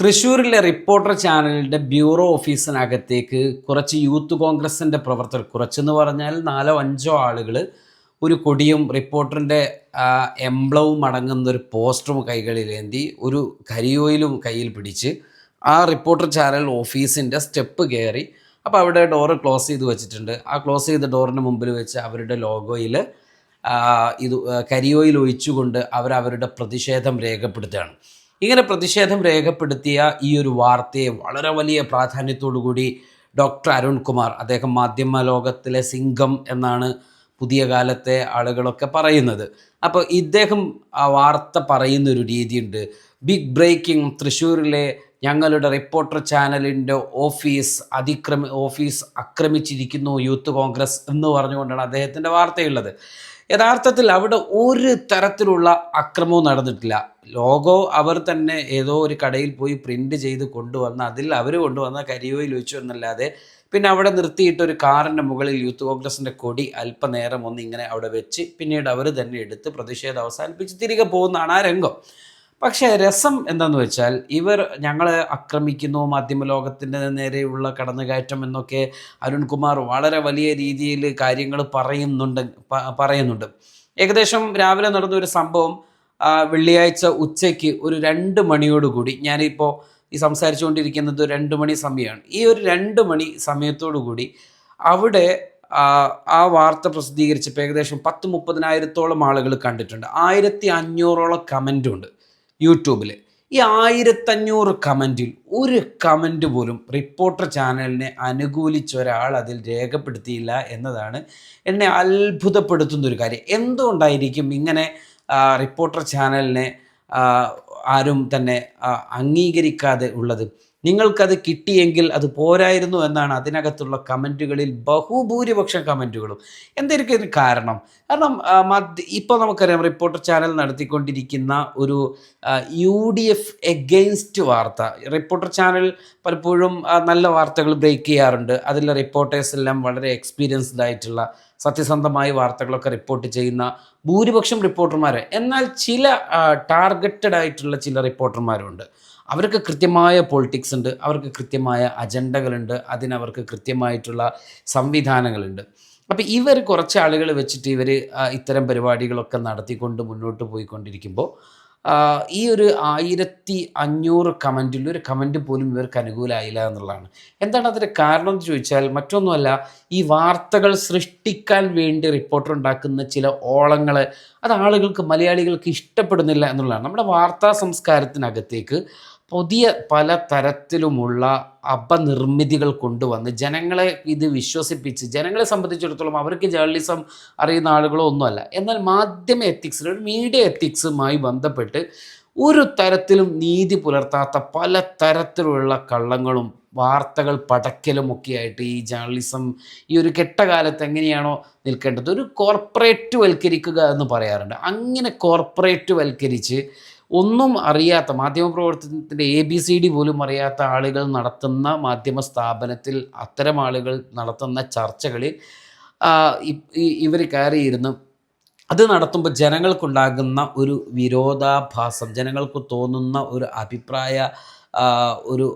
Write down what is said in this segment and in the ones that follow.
തൃശ്ശൂരിലെ റിപ്പോർട്ടർ ചാനലിന്റെ ബ്യൂറോ ഓഫീസിനകത്തേക്ക് കുറച്ച് യൂത്ത് കോൺഗ്രസിന്റെ പ്രവർത്തകർ കുറച്ചെന്ന് പറഞ്ഞാൽ നാലോ അഞ്ചോ ആളുകൾ ഒരു കൊടിയും റിപ്പോർട്ടറിന്റെ എംബ്ലവും അടങ്ങുന്ന ഒരു പോസ്റ്ററും കൈകളിലേന്തി ഒരു കരിയോയിലും കയ്യിൽ പിടിച്ച് ആ റിപ്പോർട്ടർ ചാനൽ ഓഫീസിന്റെ സ്റ്റെപ്പ് കയറി. അപ്പോൾ അവിടെ ഡോറ് ക്ലോസ് ചെയ്ത് വെച്ചിട്ടുണ്ട്. ആ ക്ലോസ് ചെയ്ത ഡോറിന് മുമ്പിൽ വെച്ച് അവരുടെ ലോഗോയിൽ ഇത് കരിയോയിൽ ഒഴിച്ചുകൊണ്ട് അവർ അവരുടെ പ്രതിഷേധം രേഖപ്പെടുത്തുകയാണ്. ഇങ്ങനെ പ്രതിഷേധം രേഖപ്പെടുത്തിയ ഈ ഒരു വാർത്തയെ വളരെ വലിയ കൂടി ഡോക്ടർ അരുൺകുമാർ അദ്ദേഹം മാധ്യമ ലോകത്തിലെ സിംഗം എന്നാണ് പുതിയ കാലത്തെ ആളുകളൊക്കെ പറയുന്നത്. അപ്പോൾ ഇദ്ദേഹം ആ വാർത്ത പറയുന്ന ഒരു രീതിയുണ്ട്. ബിഗ് ബ്രേക്കിംഗ് തൃശ്ശൂരിലെ ഞങ്ങളുടെ റിപ്പോർട്ടർ ചാനലിന്റെ ഓഫീസ് അതിക്രമി ഓഫീസ് ആക്രമിച്ചിരിക്കുന്നു യൂത്ത് കോൺഗ്രസ് എന്ന് പറഞ്ഞുകൊണ്ടാണ് അദ്ദേഹത്തിന്റെ വാർത്തയുള്ളത്. യഥാർത്ഥത്തിൽ അവിടെ ഒരു തരത്തിലുള്ള അക്രമവും നടന്നിട്ടില്ല. ലോഗോ അവർ തന്നെ ഏതോ ഒരു കടയിൽ പോയി പ്രിന്റ് ചെയ്ത് കൊണ്ടുവന്ന അതിൽ അവർ കൊണ്ടുവന്ന കരിയോയിൽ വെച്ചു എന്നല്ലാതെ പിന്നെ അവിടെ നിർത്തിയിട്ട് ഒരു കാറിന്റെ മുകളിൽ യൂത്ത് കോൺഗ്രസിന്റെ കൊടി അല്പനേരം ഒന്ന് ഇങ്ങനെ അവിടെ വെച്ച് പിന്നീട് അവർ തന്നെ എടുത്ത് പ്രതിഷേധം അവസാനിപ്പിച്ച് തിരികെ പോകുന്നതാണ് ആ രംഗം. പക്ഷേ രസം എന്താന്ന് വെച്ചാൽ ഇവർ ഞങ്ങളെ ആക്രമിക്കുന്നു മാധ്യമലോകത്തിന്റെ നേരെയുള്ള കടന്നുകയറ്റം എന്നൊക്കെ അരുൺകുമാർ വളരെ വലിയ രീതിയിൽ കാര്യങ്ങൾ പറയുന്നുണ്ട് പറയുന്നുണ്ട്. ഏകദേശം രാവിലെ നടന്ന ഒരു സംഭവം വെള്ളിയാഴ്ച ഉച്ചയ്ക്ക് ഒരു രണ്ട് മണിയോടുകൂടി ഞാനിപ്പോൾ ഈ സംസാരിച്ചുകൊണ്ടിരിക്കുന്നത് രണ്ട് മണി സമയമാണ് ഈ ഒരു രണ്ട് മണി സമയത്തോടു കൂടി അവിടെ ആ, വാർത്ത പ്രസിദ്ധീകരിച്ചപ്പോൾ ഏകദേശം പത്ത് മുപ്പതിനായിരത്തോളം ആളുകൾ കണ്ടിട്ടുണ്ട്. ആയിരത്തി അഞ്ഞൂറോളം കമന്റുണ്ട് യൂട്യൂബിൽ ഈ ആയിരത്തഞ്ഞൂറ് കമന്റിൽ ഒരു കമന്റ് പോലും റിപ്പോർട്ടർ ചാനലിനെ അനുകൂലിച്ച ഒരാൾ അതിൽ രേഖപ്പെടുത്തിയില്ല എന്നതാണ് എന്നെ അത്ഭുതപ്പെടുത്തുന്ന ഒരു കാര്യം. എന്തുകൊണ്ടായിരിക്കും ഇങ്ങനെ റിപ്പോർട്ടർ ചാനലിനെ ആരും തന്നെ അംഗീകരിക്കാതെ ഉള്ളത്? നിങ്ങൾക്കത് കിട്ടിയെങ്കിൽ അത് പോരായിരുന്നു എന്നാണ് അതിനകത്തുള്ള കമന്റുകളിൽ ബഹുഭൂരിപക്ഷം കമന്റുകളും. എന്തായിരിക്കും ഇതിന് കാരണം? കാരണം മധ്യ ഇപ്പോൾ നമുക്കറിയാം റിപ്പോർട്ടർ ചാനൽ നടത്തിക്കൊണ്ടിരിക്കുന്ന ഒരു യു ഡി എഫ് എഗെയിൻസ്റ്റ് വാർത്ത. റിപ്പോർട്ടർ ചാനൽ പലപ്പോഴും നല്ല വാർത്തകൾ ബ്രേക്ക് ചെയ്യാറുണ്ട്. അതിലെ റിപ്പോർട്ടേഴ്സ് എല്ലാം വളരെ എക്സ്പീരിയൻസ്ഡ് ആയിട്ടുള്ള സത്യസന്ധമായ വാർത്തകളൊക്കെ റിപ്പോർട്ട് ചെയ്യുന്ന ഭൂരിപക്ഷം റിപ്പോർട്ടർമാർ എന്നാൽ ചില ടാർഗറ്റഡ് ആയിട്ടുള്ള ചില റിപ്പോർട്ടർമാരുണ്ട് അവർക്ക് കൃത്യമായ പൊളിറ്റിക്സ് ഉണ്ട് അവർക്ക് കൃത്യമായ അജണ്ടകളുണ്ട് അതിനവർക്ക് കൃത്യമായിട്ടുള്ള സംവിധാനങ്ങളുണ്ട്. അപ്പോൾ ഇവർ കുറച്ച് ആളുകൾ വെച്ചിട്ട് ഇവർ ഇത്തരം പരിപാടികളൊക്കെ നടത്തിക്കൊണ്ട് മുന്നോട്ട് പോയിക്കൊണ്ടിരിക്കുമ്പോൾ ഈ ഒരു ആയിരത്തി അഞ്ഞൂറ് കമന്റിൽ ഒരു കമന്റ് പോലും ഇവർക്ക് അനുകൂലമായില്ല എന്നുള്ളതാണ്. എന്താണ് അതിന്റെ കാരണം എന്ന് ചോദിച്ചാൽ മറ്റൊന്നുമല്ല ഈ വാർത്തകൾ സൃഷ്ടിക്കാൻ വേണ്ടി റിപ്പോർട്ടർ ഉണ്ടാക്കുന്ന ചില ഓളങ്ങൾ അത് ആളുകൾക്ക് മലയാളികൾക്ക് ഇഷ്ടപ്പെടുന്നില്ല എന്നുള്ളതാണ്. നമ്മുടെ വാർത്താ സംസ്കാരത്തിനകത്തേക്ക് പുതിയ പല തരത്തിലുമുള്ള അപനിർമ്മിതികൾ കൊണ്ടുവന്ന് ജനങ്ങളെ ഇത് വിശ്വസിപ്പിച്ച് ജനങ്ങളെ സംബന്ധിച്ചിടത്തോളം അവർക്ക് ജേർണലിസം അറിയുന്ന ആളുകളോ ഒന്നുമല്ല. എന്നാൽ മാധ്യമ എത്തിക്സിൽ ഒരു മീഡിയ എത്തിക്സുമായി ബന്ധപ്പെട്ട് ഒരു തരത്തിലും നീതി പുലർത്താത്ത പല തരത്തിലുള്ള കള്ളങ്ങളും വാർത്തകൾ പടക്കലും ഒക്കെ ആയിട്ട് ഈ ജേർണലിസം ഈ ഒരു കെട്ടകാലത്ത് എങ്ങനെയാണോ നിൽക്കേണ്ടത്. ഒരു കോർപ്പറേറ്റ് വൽക്കരിക്കുക എന്ന് പറയാറുണ്ട്. അങ്ങനെ കോർപ്പറേറ്റ് വൽക്കരിച്ച് ഒന്നും അറിയാത്ത മാധ്യമപ്രവർത്തനത്തിന്റെ എ ബി സി ഡി പോലും അറിയാത്ത ആളുകൾ നടത്തുന്ന മാധ്യമ സ്ഥാപനത്തിൽ അത്തരം ആളുകൾ നടത്തുന്ന ചർച്ചകളിൽ ഇവർ കയറിയിരുന്ന് അത് നടത്തുമ്പോൾ ജനങ്ങൾക്കുണ്ടാകുന്ന ഒരു വിരോധാഭാസം ജനങ്ങൾക്ക് തോന്നുന്ന ഒരു അഭിപ്രായ ഒരു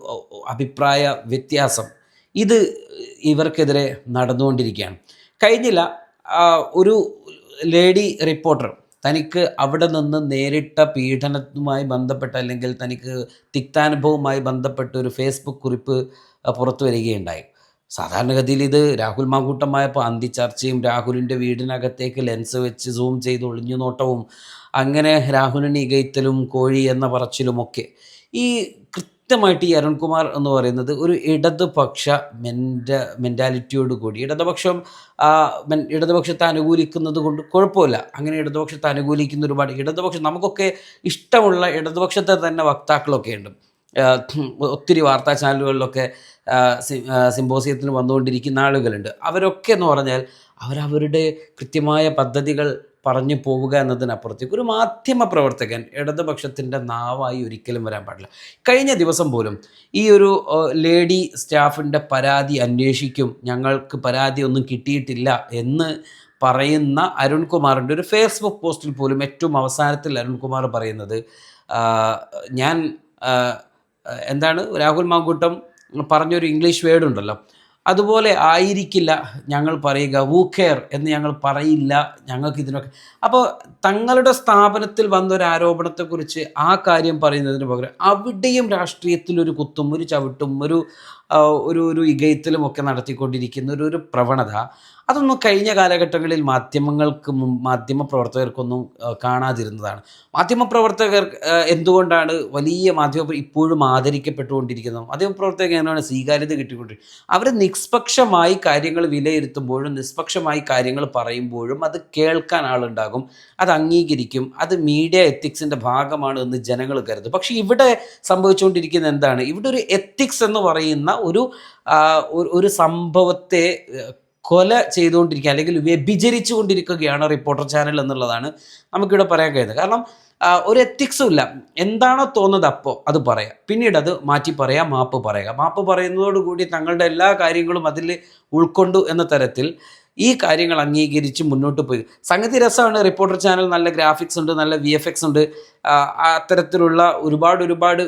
അഭിപ്രായ വ്യത്യാസം ഇത് ഇവർക്കെതിരെ നടന്നുകൊണ്ടിരിക്കുകയാണ്. കഴിഞ്ഞില്ല ഒരു ലേഡി റിപ്പോർട്ടർ തനിക്ക് അവിടെ നിന്ന് നേരിട്ട പീഡനവുമായി ബന്ധപ്പെട്ട അല്ലെങ്കിൽ തനിക്ക് തിക്താനുഭവവുമായി ബന്ധപ്പെട്ട ഒരു ഫേസ്ബുക്ക് കുറിപ്പ് പുറത്തു വരികയുണ്ടായി. സാധാരണഗതിയിൽ ഇത് രാഹുൽ മാങ്കൂട്ടമായപ്പോൾ അന്തിച്ചർച്ചയും രാഹുലിന്റെ വീടിനകത്തേക്ക് ലെൻസ് വെച്ച് സൂം ചെയ്ത് ഒളിഞ്ഞു നോട്ടവും അങ്ങനെ രാഹുലിന് ഇകയത്തലും കോഴി എന്ന പറച്ചിലുമൊക്കെ. ഈ കൃത്യമായിട്ട് ഈ അരുൺകുമാർ എന്ന് പറയുന്നത് ഒരു ഇടതുപക്ഷ മെന്റ മെന്റാലിറ്റിയോട് കൂടി. ഇടതുപക്ഷം ഇടതുപക്ഷത്തെ അനുകൂലിക്കുന്നത് കൊണ്ട് കുഴപ്പമില്ല. അങ്ങനെ ഇടതുപക്ഷത്തെ അനുകൂലിക്കുന്ന ഒരുപാട് ഇടതുപക്ഷം നമുക്കൊക്കെ ഇഷ്ടമുള്ള ഇടതുപക്ഷത്തെ തന്നെ വക്താക്കളൊക്കെ ഉണ്ട്. ഒത്തിരി വാർത്താ ചാനലുകളിലൊക്കെ ആ, സി- ആ, സിമ്പോസിയത്തിന് വന്നുകൊണ്ടിരിക്കുന്ന ആളുകളുണ്ട്. അവരൊക്കെ എന്ന് പറഞ്ഞാൽ അവരവരുടെ കൃത്യമായ പദ്ധതികൾ പറഞ്ഞു പോവുക എന്നതിനപ്പുറത്തേക്ക് ഒരു മാധ്യമ പ്രവർത്തകൻ ഇടതുപക്ഷത്തിന്റെ നാവായി ഒരിക്കലും വരാൻ പാടില്ല. കഴിഞ്ഞ ദിവസം പോലും ഈ ഒരു ലേഡി സ്റ്റാഫിന്റെ പരാതി അന്വേഷിക്കും ഞങ്ങൾക്ക് പരാതി ഒന്നും കിട്ടിയിട്ടില്ല എന്ന് പറയുന്ന അരുൺകുമാറിന്റെ ഒരു ഫേസ്ബുക്ക് പോസ്റ്റിൽ പോലും ഏറ്റവും അവസാനത്തിൽ അരുൺകുമാർ പറയുന്നത് ഞാൻ എന്താണ് രാഹുൽ മാങ്കൂട്ടം പറഞ്ഞൊരു ഇംഗ്ലീഷ് വേർഡ് ഉണ്ടല്ലോ അതുപോലെ ആയിരിക്കില്ല ഞങ്ങൾ പറയുക വൂ കെയർ എന്ന് ഞങ്ങൾ പറയില്ല ഞങ്ങൾക്ക് ഇതിനൊക്കെ. അപ്പോൾ തങ്ങളുടെ സ്ഥാപനത്തിൽ വന്നൊരു ആരോപണത്തെക്കുറിച്ച് ആ കാര്യം പറയുന്നതിന് പകരം അവിടെയും രാഷ്ട്രീയത്തിൽ ഒരു കുത്തും ഒരു ചവിട്ടും ഒരു ഒരു ഒരു ഇഗയത്തിലും ഒക്കെ നടത്തിക്കൊണ്ടിരിക്കുന്ന ഒരു ഒരു പ്രവണത. അതൊന്നും കഴിഞ്ഞ കാലഘട്ടങ്ങളിൽ മാധ്യമങ്ങൾക്ക് മാധ്യമ പ്രവർത്തകർക്കൊന്നും കാണാതിരുന്നതാണ്. മാധ്യമ പ്രവർത്തകർ എന്തുകൊണ്ടാണ് വലിയ മാധ്യമ ഇപ്പോഴും ആദരിക്കപ്പെട്ടുകൊണ്ടിരിക്കുന്നത്? മാധ്യമ പ്രവർത്തകർ എങ്ങനെയാണ് സ്വീകാര്യത കിട്ടിക്കൊണ്ടിരിക്കുന്നത്? അവർ നിഷ്പക്ഷമായി കാര്യങ്ങൾ വിലയിരുത്തുമ്പോഴും നിഷ്പക്ഷമായി കാര്യങ്ങൾ പറയുമ്പോഴും അത് കേൾക്കാൻ ആളുണ്ടാകും. അത് അംഗീകരിക്കും. അത് മീഡിയ എത്തിക്സിന്റെ ഭാഗമാണ് എന്ന് ജനങ്ങൾ കരുതും. പക്ഷേ ഇവിടെ സംഭവിച്ചുകൊണ്ടിരിക്കുന്നത് എന്താണ്? ഇവിടെ ഒരു എത്തിക്സ് എന്ന് പറയുന്ന ഒരു ഒരു- സംഭവത്തെ കൊല ചെയ്തുകൊണ്ടിരിക്കുക അല്ലെങ്കിൽ വ്യഭിചരിച്ചു കൊണ്ടിരിക്കുകയാണ് റിപ്പോർട്ടർ ചാനൽ എന്നുള്ളതാണ് നമുക്കിവിടെ പറയാൻ കഴിയുന്നത്. കാരണം ഒരു എത്തിക്സും ഇല്ല. എന്താണോ തോന്നുന്നത് അപ്പോൾ അത് പറയാം. പിന്നീട് അത് മാറ്റി പറയാം മാപ്പ് പറയുക മാപ്പ് പറയുന്നതോടുകൂടി തങ്ങളുടെ എല്ലാ കാര്യങ്ങളും അതിൽ ഉൾക്കൊണ്ടു എന്ന തരത്തിൽ ഈ കാര്യങ്ങൾ അംഗീകരിച്ച് മുന്നോട്ട് പോയി. സംഗതി രസമാണ്. റിപ്പോർട്ടർ ചാനൽ നല്ല ഗ്രാഫിക്സ് ഉണ്ട് നല്ല വി എഫ് എക്സ് ഉണ്ട്. അത്തരത്തിലുള്ള ഒരുപാട് ഒരുപാട്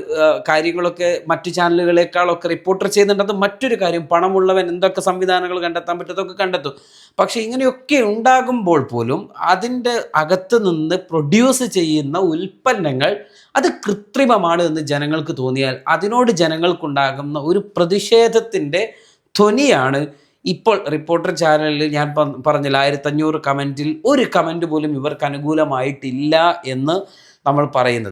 കാര്യങ്ങളൊക്കെ മറ്റു ചാനലുകളെക്കാളൊക്കെ റിപ്പോർട്ടർ ചെയ്യുന്നുണ്ടത് മറ്റൊരു കാര്യം പണമുള്ളവൻ എന്തൊക്കെ സംവിധാനങ്ങൾ കണ്ടെത്താൻ പറ്റുന്നതൊക്കെ കണ്ടെത്തും. പക്ഷേ ഇങ്ങനെയൊക്കെ ഉണ്ടാകുമ്പോൾ പോലും അതിന്റെ അകത്ത് നിന്ന് പ്രൊഡ്യൂസ് ചെയ്യുന്ന ഉൽപ്പന്നങ്ങൾ അത് കൃത്രിമമാണ് എന്ന് ജനങ്ങൾക്ക് തോന്നിയാൽ അതിനോട് ജനങ്ങൾക്കുണ്ടാകുന്ന ഒരു പ്രതിഷേധത്തിന്റെ ധ്വനിയാണ് ഇപ്പോൾ റിപ്പോർട്ടർ ചാനലിൽ ഞാൻ പറഞ്ഞ പറഞ്ഞില്ല ആയിരത്തഞ്ഞൂറ് കമന്റിൽ ഒരു കമന്റ് പോലും ഇവർക്ക് അനുകൂലമായിട്ടില്ല എന്ന് നമ്മൾ പറയുന്നത്.